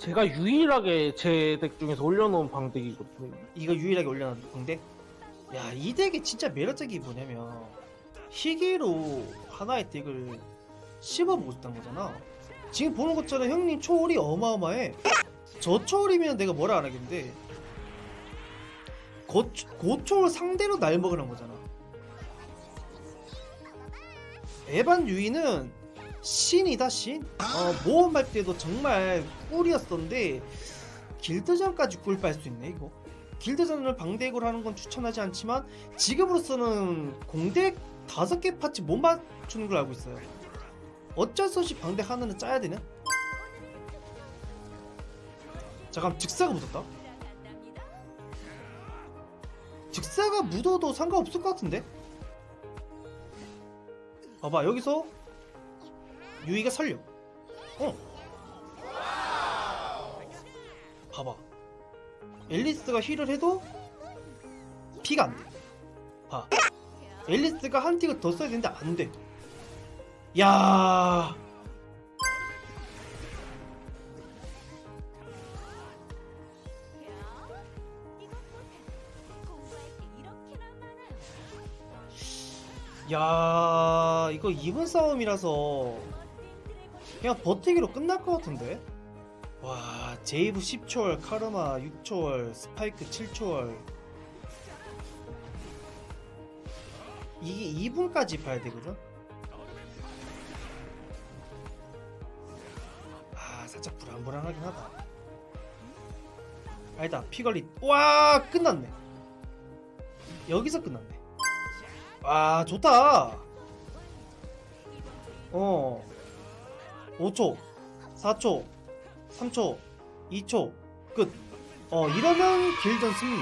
제가 유일하게 제 덱 중에서 올려놓은 방덱이거든요. 이거 유일하게 올려놓은 공대 야 이 덱이 진짜 매력적이 뭐냐면 희귀로 하나의 덱을 씹어보고 싶다는 거잖아. 지금 보는 것처럼 형님 초월이 어마어마해. 저 초월이면 내가 뭐라 안 하겠는데 고, 고초월 상대로 날 먹으란 거잖아. 에반 유이는 신이다 신? 어, 모험 할 때도 정말 꿀이었었는데 길드전까지 꿀 빨 수 있네 이거. 길드전을 방대구로 하는 건 추천하지 않지만 지금으로서는 공대 다섯 개 파츠 못 맞추는 걸 알고 있어요. 어쩔 수 없이 방대 하나는 짜야 되는 잠깐 즉사가 묻었다? 즉사가 묻어도 상관없을 것 같은데? 봐봐 여기서 유이가 살려 어 봐봐 앨리스가 힐을 해도 피가 안 돼. 봐. 앨리스가 한 틱을 더 써야 되는데 안 돼. 야. 야, 이거 2분 싸움이라서 그냥 버티기로 끝날 것 같은데? 와, 제이브 10초월, 카르마 6초월, 스파이크 7초월. 이게 2분까지 봐야 되거든? 아, 살짝 불안불안하긴 하다. 아니다, 피걸리. 와, 끝났네. 여기서 끝났네. 와, 좋다. 어. 5초, 4초, 3초, 2초, 끝. 어, 이러면 길전 승리.